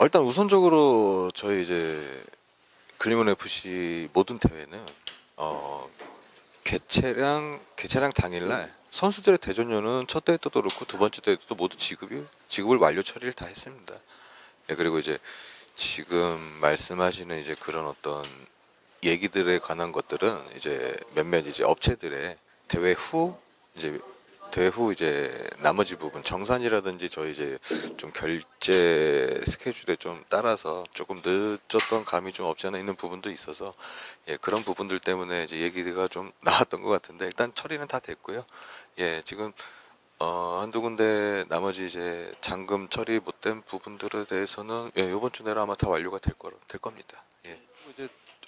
일단 우선적으로 저희 이제 글리먼 FC 모든 대회는 어 개최량 개최량 당일날 선수들의 대전료는 첫 대회 때도 그렇고 두 번째 대회 때도 모두 지급이 지급을 완료 처리를 다 했습니다. 예, 그리고 이제 지금 말씀하시는 이제 그런 어떤 얘기들에 관한 것들은 이제 몇몇 이제 업체들의 대회 후 이제 대회 후 이제 나머지 부분 정산이라든지 저희 이제 좀 결제 스케줄에 좀 따라서 조금 늦었던 감이 좀 없지 않아 있는 부분도 있어서 예 그런 부분들 때문에 이제 얘기가 좀 나왔던 것 같은데 일단 처리는 다 됐고요. 예 지금 어 한두 군데 나머지 이제 잔금 처리 못된 부분들에 대해서는 예 이번 주 내로 아마 다 완료가 될 거로 될 겁니다. 예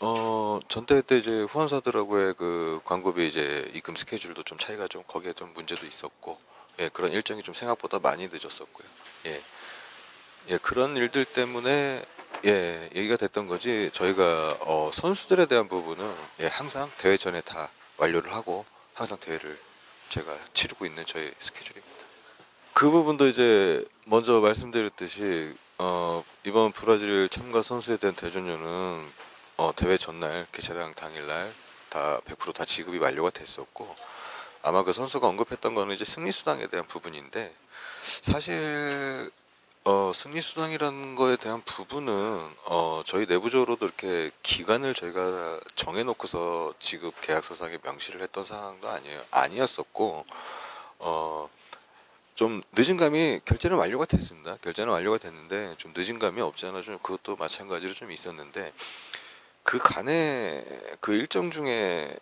어 전대 때 이제 후원사들하고의 그 광고비 이제 입금 스케줄도 좀 차이가 좀 거기에 좀 문제도 있었고 예 그런 일정이 좀 생각보다 많이 늦었었고요 예. 예 그런 일들 때문에 예 얘기가 됐던 거지 저희가 어 선수들에 대한 부분은 예 항상 대회 전에 다 완료를 하고 항상 대회를 제가 치르고 있는 저희 스케줄입니다. 그 부분도 이제 먼저 말씀드렸듯이 어 이번 브라질 참가 선수에 대한 대전료는 어 대회 전날 개최량 당일날 다 100%다 지급이 완료가 됐었고 아마 그 선수가 언급했던 거는 이제 승리 수당에 대한 부분인데 사실 어 승리 수당이라는 거에 대한 부분은 어 저희 내부적으로도 이렇게 기간을 저희가 정해놓고서 지급 계약서상에 명시를 했던 상황도 아니에요 아니었었고 어 좀 늦은 감이 결제는 완료가 됐습니다. 결제는 완료가 됐는데 좀 늦은 감이 없지 않아 좀 그것도 마찬가지로 좀 있었는데 그 간에 그 일정 중에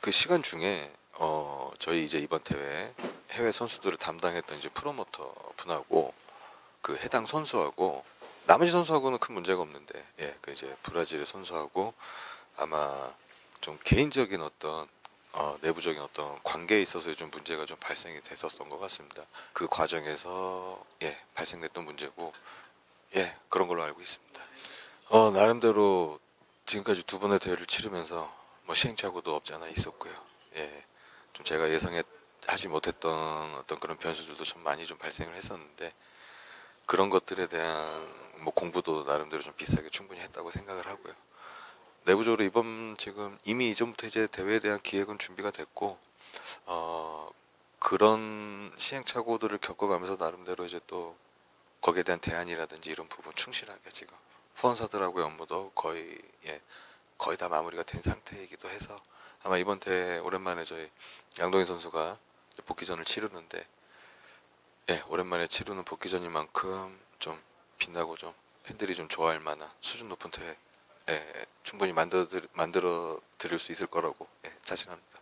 그 시간 중에 어 저희 이제 이번 대회 해외 선수들을 담당했던 이제 프로모터 분하고 그 해당 선수하고 나머지 선수하고는 큰 문제가 없는데 예그 이제 브라질의 선수하고 아마 좀 개인적인 어떤 어, 내부적인 어떤 관계에 있어서 좀 문제가 좀 발생이 됐었던 것 같습니다. 그 과정에서 예 발생됐던 문제고 예 그런 걸로 알고 있습니다. 어 나름대로 지금까지 두 번의 대회를 치르면서 뭐 시행착오도 없지 않아 있었고요. 예, 좀 제가 예상하지 못했던 어떤 그런 변수들도 좀 많이 좀 발생을 했었는데 그런 것들에 대한 뭐 공부도 나름대로 좀 비슷하게 충분히 했다고 생각을 하고요. 내부적으로 이번 지금 이미 이전부터 이제 대회에 대한 기획은 준비가 됐고 어 그런 시행착오들을 겪어가면서 나름대로 이제 또 거기에 대한 대안이라든지 이런 부분 충실하게 지금 후원사들하고의 업무도 거의 예 거의 다 마무리가 된 상태이기도 해서 아마 이번 대회 오랜만에 저희 양동희 선수가 복귀전을 치르는데 예 오랜만에 치르는 복귀전인 만큼 좀 빛나고 좀 팬들이 좀 좋아할 만한 수준 높은 대회 예, 충분히 만들어 만들어 드릴 수 있을 거라고 예, 자신합니다.